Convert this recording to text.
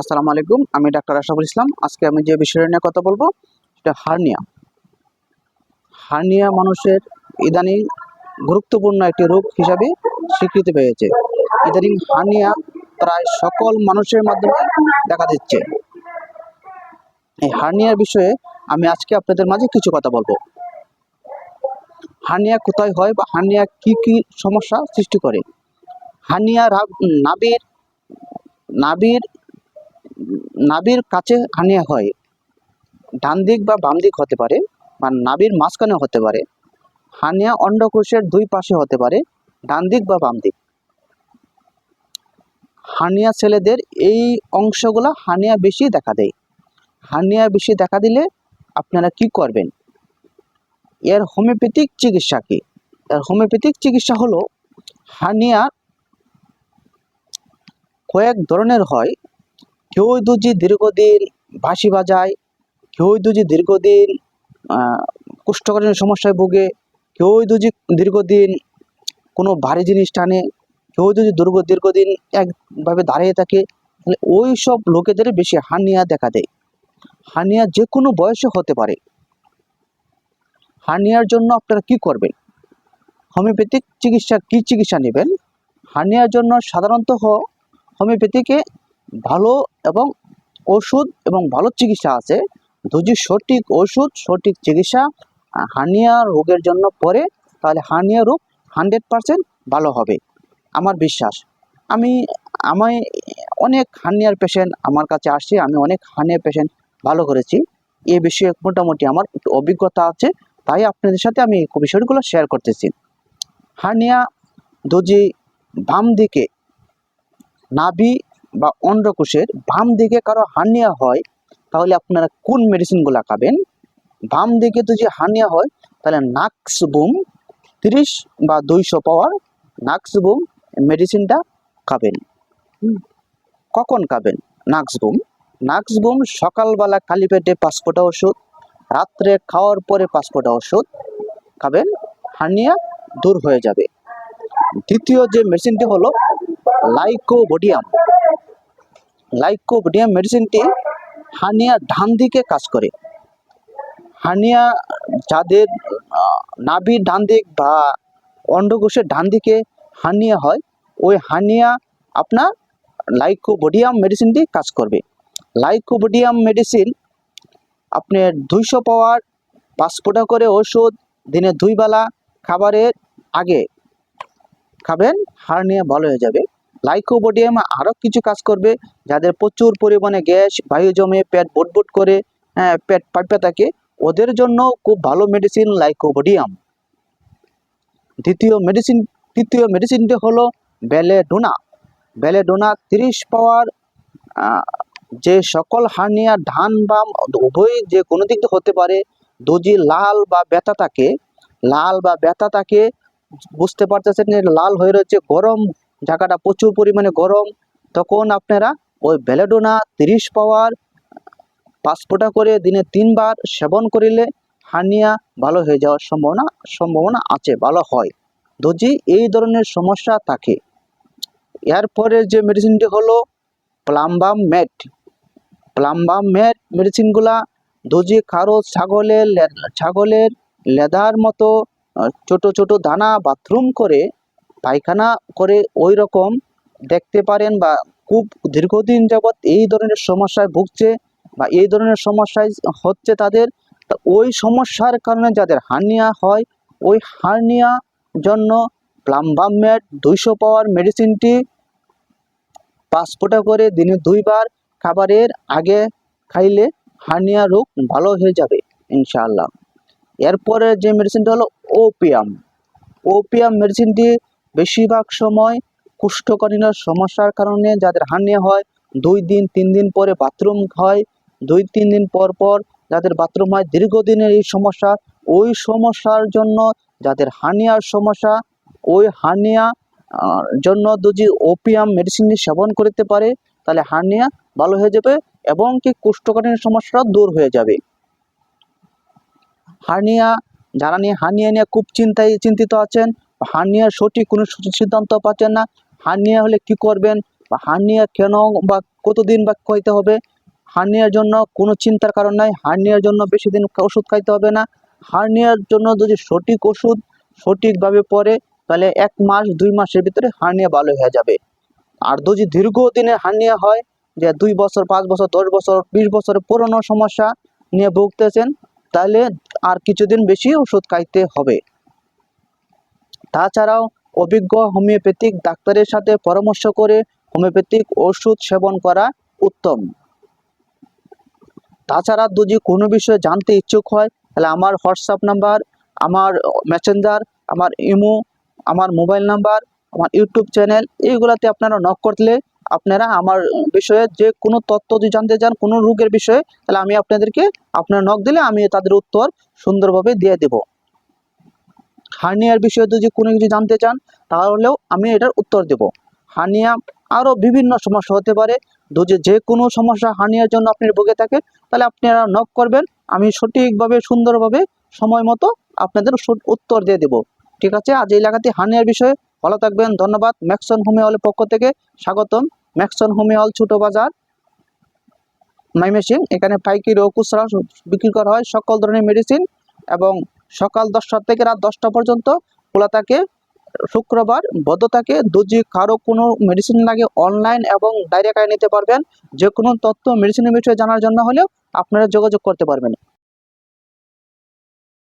আসসালামু আলাইকুম, আমি ডাক্তার আশরাফুল ইসলাম। আজকে আমি যে বিষয় নিয়ে কথা বলব, সেটা হার্নিয়া। হার্নিয়া মানুষের ইদানিং গুরুত্বপূর্ণ একটি রোগ হিসাবে স্বীকৃতি পেয়েছে। ইদানিং হার্নিয়া প্রায় সকল মানুষের মাধ্যমে দেখা দিচ্ছে। এই হার্নিয়ার বিষয়ে আমি আজকে আপনাদের মাঝে কিছু কথা বলব। হার্নিয়া কোথায় হয় বা হার্নিয়া কি কি সমস্যা সৃষ্টি করে? হার্নিয়া নাবির নাভির নাভির কাছে হানিয়া হয়। ডান দিক বা বাম দিক হতে পারে বা নাভির মাঝখানে হতে পারে। হানিয়া অন্ডকোষের দুই পাশে হতে পারে, ডান দিক বা বাম দিক। হানিয়া ছেলেদের এই অংশগুলো হানিয়া বেশি দেখা দেয়। হানিয়া বেশি দেখা দিলে আপনারা কি করবেন? এর হোমিওপ্যাথিক চিকিৎসা কি? এর হোমিওপ্যাথিক চিকিৎসা হলো, হানিয়া কয়েক ধরনের হয়। কেউ দুজি দীর্ঘদিন বাঁশি বাজায় কেউ দুজি দীর্ঘদিন আহ, কোষ্ঠকাঠিন্য সমস্যায় ভোগে কেউ দুজি দীর্ঘদিন কোনো ভারী জিনিস টানে কেউ যদি দীর্ঘ দীর্ঘদিন একভাবে দাঁড়িয়ে থাকে তাহলে ওই সব লোকেদের বেশি হার্নিয়া দেখা দেয়। হার্নিয়া যে কোনো বয়সে হতে পারে। হার্নিয়ার জন্য আপনারা কি করবেন? হোমিওপ্যাথিক চিকিৎসা কি চিকিৎসা নেবেন? হার্নিয়ার জন্য সাধারণত হোমিওপ্যাথিকে ভালো এবং ওষুধ এবং ভালো চিকিৎসা আছে। যদি সঠিক ওষুধ, সঠিক চিকিৎসা হার্নিয়া রোগের জন্য পরে তাহলে হার্নিয়া রোগ হান্ড্রেড পারসেন্ট ভালো হবে। আমার বিশ্বাস। আমি আমি অনেক হার্নিয়ার পেশেন্ট আমার কাছে আসছে আমি অনেক হার্নিয়ার পেশেন্ট ভালো করেছি। এ বিষয়ে মোটামুটি আমার অভিজ্ঞতা আছে, তাই আপনাদের সাথে আমি বিষয়গুলো শেয়ার করতেছি। হার্নিয়া যদি বাম দিকে নাভি বা অন্ডকোষের বাম দিকে কারও হার্নিয়া হয় তাহলে আপনারা কোন মেডিসিনগুলো খাবেন? বাম দিকে যদি হার্নিয়া হয় তাহলে নাক্স বুম তিরিশ বা দুইশো পাওয়ার নাক্স বুম মেডিসিনটা খাবেন। কখন খাবেন? নাক্স বুম নাক্স বুম সকালবেলা খালি পেটে পাঁচ ফোঁটা ওষুধ রাত্রে খাওয়ার পরে পাঁচ ফোঁটা ওষুধ খাবেন হার্নিয়া দূর হয়ে যাবে। দ্বিতীয় যে মেডিসিনটি হলো লাইকোবোডিয়াম। লাইকোবোডিয়াম মেডিসিনটি হার্নিয়া ডান দিকে কাজ করে। হার্নিয়া যাদের নাভির ডান দিক বা অন্ডকোষের ডান দিকে হার্নিয়া হয়, ওই হার্নিয়া আপনার লাইকোবোডিয়াম মেডিসিনটি কাজ করবে। লাইকোবোডিয়াম মেডিসিন আপনার দুইশো পাওয়ার পাঁচ ফোঁটা করে ওষুধ দিনে দুই বেলা খাবারের আগে খাবেন হার্নিয়া ভালো হয়ে যাবে। লাইকোবোডিয়াম আরও কিছু কাজ করবে যাদের প্রচুর পরিমাণে গ্যাস বায়ু জমে পেট বুটবুট করে হ্যাঁ, পেট পাইপে থাকে ওদের জন্য খুব ভালো মেডিসিন লাইকোবোডিয়াম। দ্বিতীয় মেডিসিন তৃতীয় মেডিসিনটি হলো বেলেডোনা। বেলেডোনা তিরিশ পাওয়ার যে সকল হার্নিয়া ধান বাম উভয় যে কোনো দিক হতে পারে যদি লাল বা ব্যথা থাকে লাল বা ব্যথা থাকে বুঝতে পারতেছেন লাল হয়ে রয়েছে গরম জায়গাটা প্রচুর পরিমাণে গরম, তখন আপনারা ওই বেলেডোনা তিরিশ পাওয়ার পাঁচ ফোঁটা করে দিনে তিনবার সেবন করিলে হানিয়া ভালো হয়ে যাওয়ার সম্ভাবনা সম্ভাবনা আছে, ভালো হয়। যদি এই ধরনের সমস্যা থাকে। এরপরে যে মেডিসিনটি হলো প্লাম্বাম ম্যাট। প্লাম্বাম ম্যাট মেডিসিনগুলা যদি কারও ছাগলের ছাগলের লেদার মতো ছোট ছোট দানা বাথরুম করে পায়খানা করে ওই রকম দেখতে পারেন বা খুব দীর্ঘদিন যাবৎ এই ধরনের সমস্যায় ভুগছে বা এই ধরনের সমস্যায় হচ্ছে তাদের ওই সমস্যার কারণে যাদের হার্নিয়া হয়, ওই হার্নিয়া জন্য প্লাম্বাম ম্যাট দুইশো পাওয়ার মেডিসিনটি পাঁচ করে দিনে দুইবার খাবারের আগে খাইলে হার্নিয়া রোগ ভালো হয়ে যাবে, ইনশাআল্লাহ। এরপরে যে মেডিসিনটা হলো ওপিয়াম। ওপিয়াম মেডিসিনটি বেশিরভাগ সময় কোষ্ঠকাঠিন্য সমস্যার কারণে যাদের হার্নিয়া হয়, দুই দিন, তিন দিন পরে বাথরুম হয়, দুই, তিন দিন পর পর যাদের বাথরুম হয়, দীর্ঘদিনের এই সমস্যা, ওই সমস্যার জন্য যাদের হার্নিয়ার সমস্যা, ওই হার্নিয়া জন্য যদি ওপিয়াম মেডিসিন সেবন করতে পারে, তাহলে হার্নিয়া ভালো হয়ে যাবে এবং কি কোষ্ঠকাঠিন্য সমস্যা দূর হয়ে যাবে। হার্নিয়া, যারা নিয়ে হার্নিয়া নিয়ে খুব চিন্তায়, চিন্তিত আছেন হার্নিয়ার সঠিক কোনো সিদ্ধান্ত পাচ্ছেন না। হার্নিয়া হলে কি করবেন? বা হার্নিয়া কেন বা কতদিন বা খাইতে হবে? হার্নিয়ার জন্য কোনো চিন্তার কারণ নাই। হার্নিয়ার জন্য বেশি দিন ওষুধ খাইতে হবে না। হার্নিয়ার জন্য যদি সঠিক ওষুধ সঠিকভাবে পড়ে তাহলে এক মাস, দুই মাসের ভিতরে হার্নিয়া ভালো হয়ে যাবে। আর যদি দীর্ঘদিনে হার্নিয়া হয়, যে দুই বছর, পাঁচ বছর, দশ বছর, বিশ বছরের পুরনো সমস্যা নিয়ে ভুগতেছেন, তাহলে আর কিছুদিন বেশি ওষুধ খাইতে হবে। তাছাড়াও অভিজ্ঞ হোমিওপ্যাথিক ডাক্তারের সাথে পরামর্শ করে হোমিওপ্যাথিক ওষুধ সেবন করা উত্তম। তাছাড়া যদি কোনো বিষয়ে জানতে ইচ্ছুক হয়, তাহলে আমার হোয়াটসঅ্যাপ নাম্বার, আমার মেসেঞ্জার, আমার ইমো, আমার মোবাইল নাম্বার, আমার ইউটিউব চ্যানেল, এইগুলাতে আপনারা নক করলে আপনারা আমার বিষয়ে যে কোনো তথ্য যদি জানতে চান, কোনো রোগের বিষয়ে, তাহলে আমি আপনাদেরকে আপনারা নক দিলে আমি তাদের উত্তর সুন্দরভাবে দিয়ে দেব। হার্নিয়ার বিষয়ে যদি কোনো কিছু জানতে চান, তাহলেও আমি এটার উত্তর দেব। হার্নিয়া আরও বিভিন্ন সমস্যা হতে পারে। যদি যে কোনো সমস্যা হার্নিয়ার জন্য আপনি ভুগে থাকেন তাহলে আপনারা নক করবেন। আমি সঠিকভাবে, সুন্দরভাবে সময় মতো আপনাদের উত্তর দিয়ে দেব। ঠিক আছে? আজ এই এলাকাতে হার্নিয়ার বিষয়ে। ভালো থাকবেন, ধন্যবাদ। ম্যাক্সন হলের পক্ষ থেকে স্বাগতম। ম্যাক্সন হল ছোটো বাজার। মাইমেসিং এখানে পাইকারি ও খুচরা বিক্রি করা হয়। সকল ধরনের মেডিসিন এবং সকাল দশটা থেকে রাত দশটা পর্যন্ত খোলা থাকে শুক্রবার বদ্ধ থাকে দুজি কারও কোনো মেডিসিন লাগে অনলাইন এবং ডাইরেক্ট নিতে পারবেন। যে কোনো তথ্য মেডিসিনের বিষয়ে জানার জন্য হলেও আপনারা যোগাযোগ করতে পারবেন।